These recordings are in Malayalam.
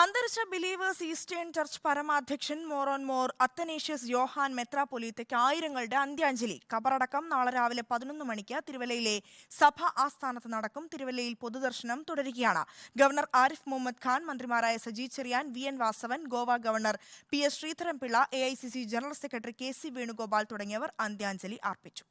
അന്തരിച്ച ബിലീവേഴ്സ് ഈസ്റ്റേൺ ചർച്ച് പരമാധ്യക്ഷൻ മോറോൻ മോർ അത്തനേഷ്യസ് യോഹാൻ മെത്രാപൊലീത്തയ്ക്ക് ആയിരങ്ങളുടെ അന്ത്യാഞ്ജലി. കബറടക്കം നാളെ രാവിലെ പതിനൊന്ന് മണിക്ക് തിരുവല്ലയിലെ സഭ ആസ്ഥാനത്ത് നടക്കും. തിരുവല്ലയിൽ പൊതുദർശനം തുടരുകയാണ്. ഗവർണർ ആരിഫ് മുഹമ്മദ് ഖാൻ മന്ത്രിമാരായ Saji Cherian V N Vasavan Goa governor P S Sreedharan Pillai A I C C general secretary K C Venugopal തുടങ്ങിയവർ അന്ത്യാഞ്ജലി അർപ്പിച്ചു.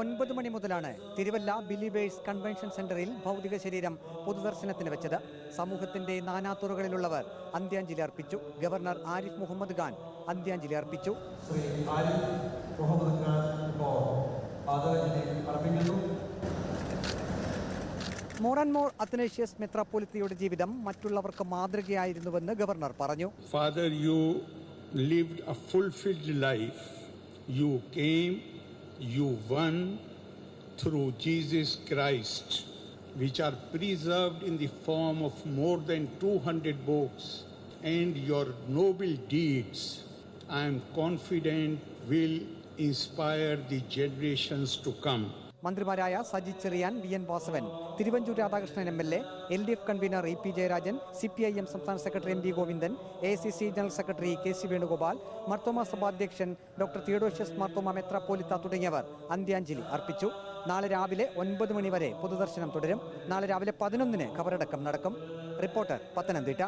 ഒൻപത് മണി മുതലാണ് തിരുവല്ല ബിലീവേഴ്സ് കൺവെൻഷൻ സെന്ററിൽ ഭൗതിക ശരീരം പൊതുദർശനത്തിന് വെച്ചത്. സമൂഹത്തിന്റെ നാനാത്തുറകളിലുള്ളവർ അന്ത്യാഞ്ജലി അർപ്പിച്ചു. ഗവർണർ ആരിഫ് മുഹമ്മദ് ഖാൻ അന്ത്യാഞ്ജലി അർപ്പിച്ചു. മോർ ആൻഡ് മോർ അത്തനേഷ്യസ് മെത്രാപ്പൊലിത്തയുടെ ജീവിതം മറ്റുള്ളവർക്ക് മാതൃകയായിരുന്നുവെന്ന് ഗവർണർ പറഞ്ഞു. Father you live a fulfilled life you came, you won through Jesus Christ, which are preserved in the form of more than 200 books, and your noble deeds, I am confident, will inspire the generations to come. മന്ത്രിമാരായ Saji Cheriyan V N Vasavan Thiruvanchoor Radhakrishnan M L A L D F convener E P Jayarajan C P I M സംസ്ഥാന secretary M V Govindan A C C general secretary K C Venugopal Marthoma സഭാധ്യക്ഷൻ doctor Theodosius Marthoma മെത്രാപ്പോലിത്ത തുടങ്ങിയവർ അന്ത്യാഞ്ജലി അർപ്പിച്ചു. നാളെ രാവിലെ ഒൻപത് മണി വരെ പൊതുദർശനം തുടരും. നാളെ രാവിലെ പതിനൊന്നിന് ഖബറടക്കം നടക്കും. റിപ്പോർട്ടർ പത്തനംതിട്ട.